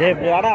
ஏய் இப்படி வாடா.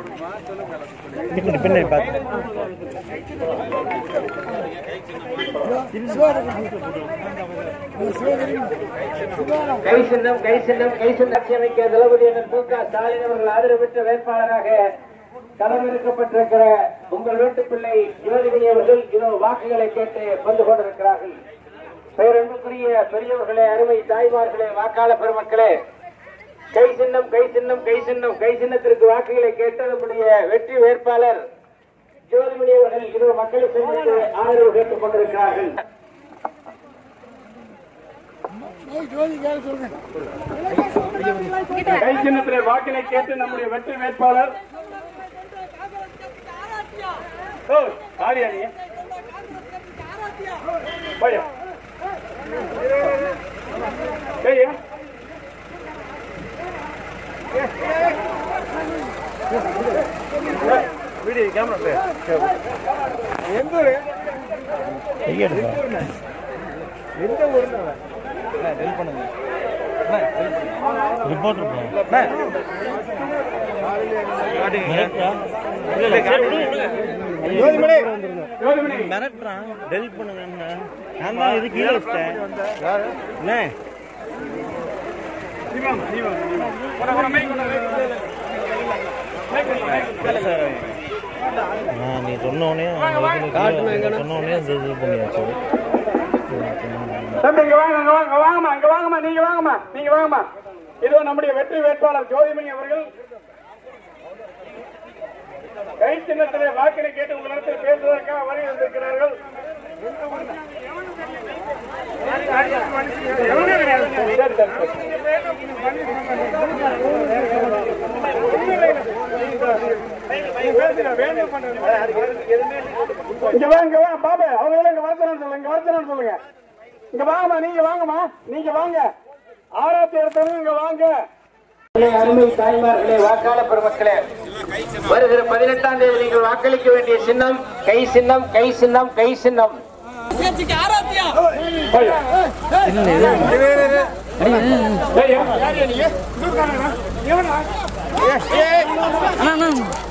பின்னாடி பின்னாடி பார்த்து கை சின்னம் கை சின்னம் கை சின்னம் ஆட்சி தளபதி என்ற மு க ஸ்டாலின் அவர்கள் ஆதரவு பெற்ற வேட்பாளராக களமிறக்கப்பட்டிருக்கிற உங்கள் வீட்டு பிள்ளை ஜோதிமணி அவர்கள் இதோ வாக்குகளை கேட்டு வந்து கொண்டிருக்கிறார்கள். பெயரன்புக்குரிய பெரியவர்களே அருமை தாய்மார்களே வாக்காளர் பெருமக்களே கை சின்னம் கை சின்னம் கை சின்னம். கை சின்னத்திற்கு வாக்குகளை கேட்டு நம்முடைய வெற்றி வேட்பாளர் ஜோதிமணி அவர்கள் இதோ மக்களை சந்தித்து ஆதரவு கேட்டுக் கொண்டிருக்கிறார்கள். கை சின்னத்திலே வாக்கினை கேட்டு நம்முடைய வெற்றி வேட்பாளர். யாரு யாரு? போயா. வீடியோ கேமரா எந்த ஊரு எந்த ஊருன்னு ஹெல்ப் பண்ணுங்க ரிப்போர்ட் மிரட்டுறான் டெலிட் பண்ணுங்க நான் தான் இது கீழே வச்சிட்டேன் என்ன நீ வாங்க நீ வாங்க இது பண்ணியாச்சு. தம்பி இங்க வாங்க இங்க வாங்க வாங்கம்மா இங்க வாங்கம்மா நீங்க வாங்கம்மா நீங்க வாங்கம்மா. இதோ நம்முடைய வெற்றி வேட்பாளர் ஜோதிமணி அவர்கள் கை சின்னத்திலே வாக்கினை கேட்டு உங்களிடத்தில் பேசுவதற்காக வருகை வந்திருக்கிறார்கள். இங்க வா இங்க வா பாபு அவங்க இங்க வரச்சலான்னு சொல்லுங்க இங்க வரச்சலான்னு சொல்லுங்க இங்க வாங்கம்மா நீங்க வாங்கம்மா நீங்க வாங்க ஆராய்ச்சி எடுத்தவங்க இங்க வாங்க அருமை தாய்மார்களே வாக்காளர் பெருமக்களே வருகிற பதினெட்டாம் தேதி நீங்கள் வாக்களிக்க வேண்டிய சின்னம் கை சின்னம் கை சின்னம் கை சின்னம் ஆராத்தியா